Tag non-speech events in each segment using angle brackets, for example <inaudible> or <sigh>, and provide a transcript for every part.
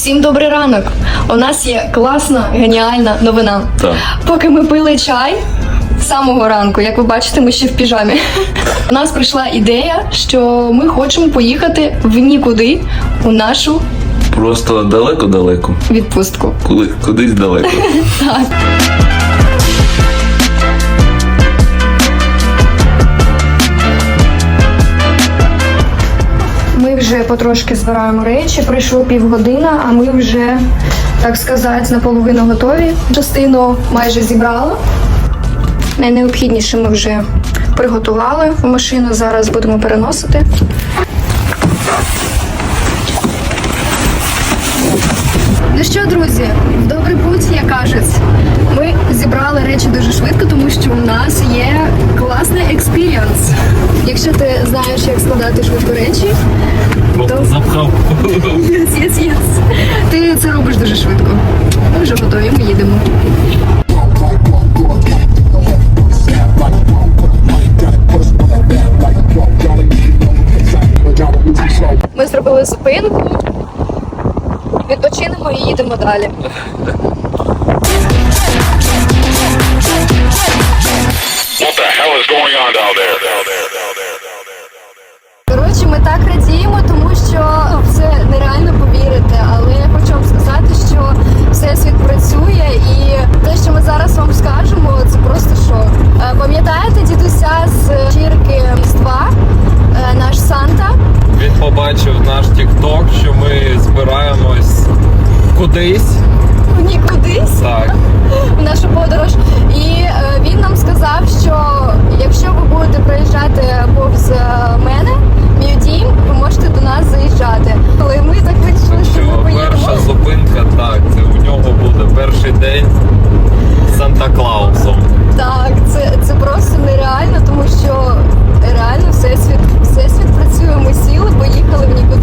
Всім добрий ранок. У нас є класна, геніальна новина. Так. Поки ми пили чай з самого ранку, як ви бачите, ми ще в піжамі. У нас прийшла ідея, що ми хочемо поїхати в нікуди у нашу Просто далеко-далеко. відпустку. Куди- кудись далеко. <laughs> Так. Вже потрошки збираємо речі, пройшло півгодина, а ми вже, так сказати, наполовину готові. Частину майже зібрала. Найнеобхідніше ми вже приготували в машину. Зараз будемо переносити. Ну що, друзі, в добрий путь, як кажуть. Ми зібрали речі дуже швидко, тому що у нас є класний експіріанс. Якщо ти знаєш, як складати швидко речі, то Запхав. yes, yes, yes. ти це робиш дуже швидко. Ми вже готові, ми їдемо. Ми зробили зупинку, відпочинемо і їдемо далі. What the hell is going on down there? Коротше, радіємо, тому що в це нереально повірити. Але я хочу вам сказати, що всесвіт працює, і те, що ми зараз вам скажемо, це просто шок. Е, Пам'ятаєте дідуся з чірки Різдва, Е, наш Санта? Він побачив наш тікток, що ми збираємось кудись.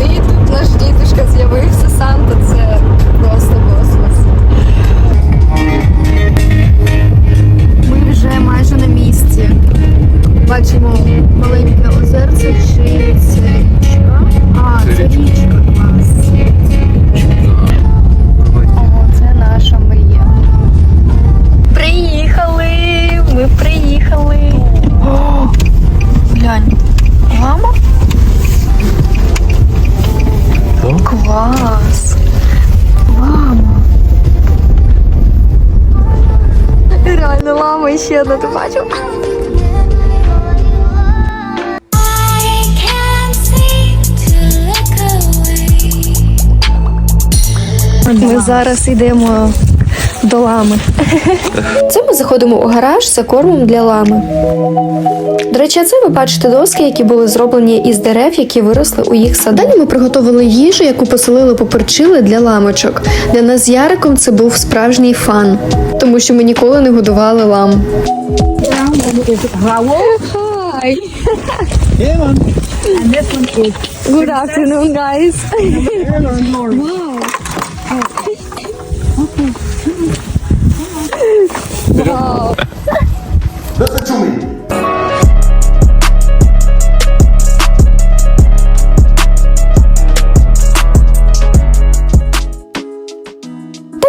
І тут наш дідушка з'явився Санта. Це просто космос. Ми вже майже на місці. Бачимо маленьке озерце, ще одна, ти бачив? I can't seem to look away. Ми зараз йдемо до лами. Це ми заходимо у гараж за кормом для лами. До речі, це ви бачите доски, які були зроблені із дерев, які виросли у їх саду. Далі ми приготували їжу, яку поселили поперчили для ламочок. Для нас з Яриком це був справжній фан, тому що ми ніколи не годували лам. Good afternoon, guys. Okay. Wow.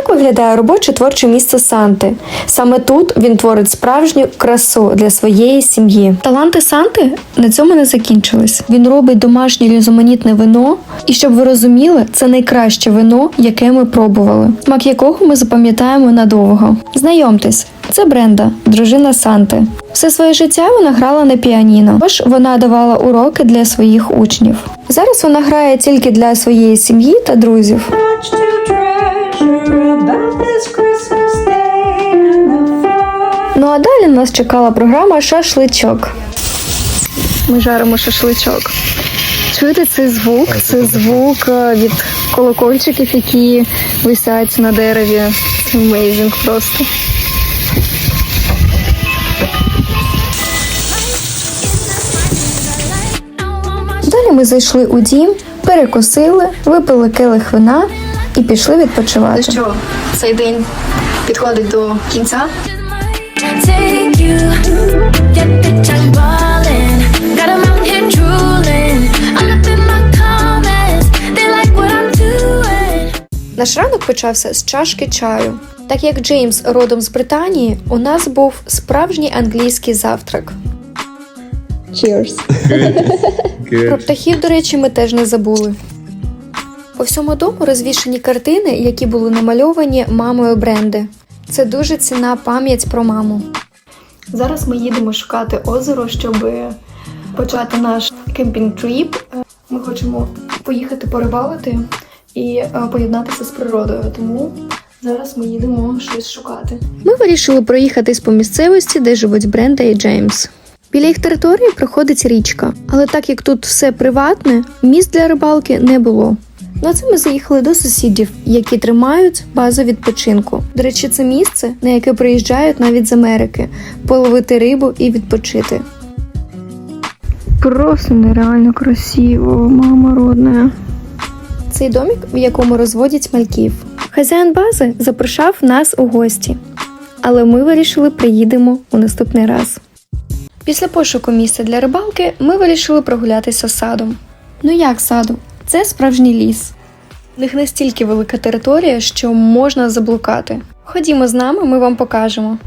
Виглядає робоче творче місце Санти. Саме тут він творить справжню красу для своєї сім'ї. Таланти Санти на цьому не закінчились. Він робить домашнє різноманітне вино, і щоб ви розуміли, це найкраще вино, яке ми пробували, смак якого ми запам'ятаємо надовго. Знайомтесь, це Бренда, дружина Санти. Все своє життя вона грала на піаніно, тож вона давала уроки для своїх учнів. Зараз вона грає тільки для своєї сім'ї та друзів. Ну а далі нас чекала програма Шашличок. Ми жаримо шашличок. Чуєте цей звук? Це звук е, від колокольчиків, які висять на дереві. Це amazing просто. Далі ми зайшли у дім, перекусили, випили келих вина і пішли відпочивати. Ну що, цей день підходить до кінця. Наш ранок почався з чашки чаю. Так як Джеймс родом з Британії, у нас був справжній англійський завтрак. Cheers! Про птахів, до речі, ми теж не забули. По всьому дому розвішані картини, які були намальовані мамою Бренди. Це дуже цінна пам'ять про маму. Зараз ми їдемо шукати озеро, щоб почати наш кемпінг-тріп. Ми хочемо поїхати порибалити і е, поєднатися з природою. Тому зараз ми їдемо щось шукати. Ми вирішили проїхатись по місцевості, де живуть Бренда і Джеймс. Біля їх території проходить річка, але так як тут все приватне, місць для рибалки не було. На це ми заїхали до сусідів, які тримають базу відпочинку. До речі, це місце, на яке приїжджають навіть з Америки, половити рибу і відпочити. Просто нереально красиво, мама родна. Цей домик, в якому розводять мальків. Хазяїн бази запрошав нас у гості, але ми вирішили приїдемо у наступний раз. Після пошуку місця для рибалки ми вирішили прогулятися садом. Ну як саду? Це справжній ліс. В них настільки велика територія, що можна заблукати. Ходімо з нами, ми вам покажемо.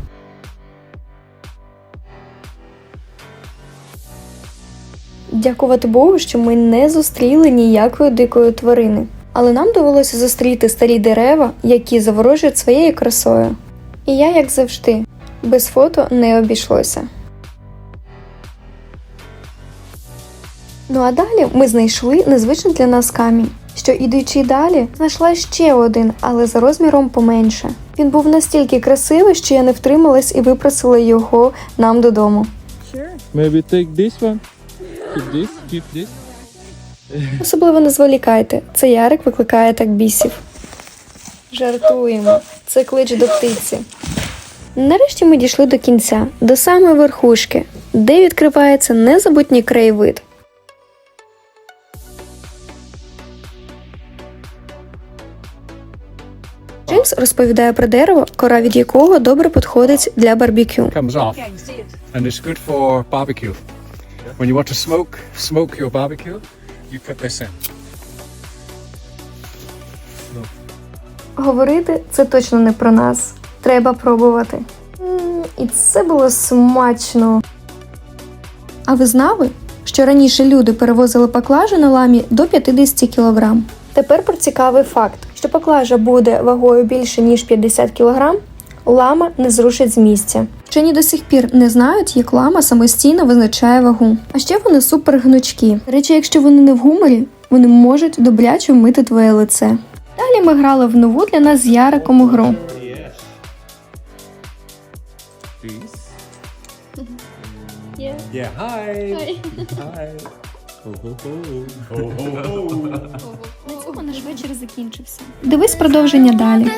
Дякувати Богу, що ми не зустріли ніякої дикої тварини. Але нам довелося зустріти старі дерева, які заворожують своєю красою. І я, як завжди, без фото не обійшлося. Ну а далі ми знайшли незвичний для нас камінь. Що ідучи далі, знайшла ще один, але за розміром поменше. Він був настільки красивий, що я не втрималась і випросила його нам додому. Maybe take this one. Keep this, keep this. Особливо не зволікайте, це Ярик викликає так бісів. Жартуємо, це клич до птиці. Нарешті ми дійшли до кінця, до самої верхушки, де відкривається незабутній краєвид. Джеймс розповідає про дерево, кора від якого добре підходить для барбекю. comes off, and it's good for barbecue. When you want to smoke smoke your barbecue, you put this in. Говорити це точно не про нас. Треба пробувати. І це було смачно. А ви знали, що раніше люди перевозили поклажу на ламі до 50 кг? Тепер про цікавий факт: що поклажа буде вагою більше ніж 50 кг, лама не зрушить з місця. Вчені до сих пір не знають, як лама самостійно визначає вагу. А ще вони супер гнучкі. Речі, якщо вони не в гуморі, вони можуть добряче вмити твоє лице. Далі ми грали в нову для нас з Яриком гру. Yeah, hi. Hi. На цьому наш вечір закінчився. Дивись продовження далі.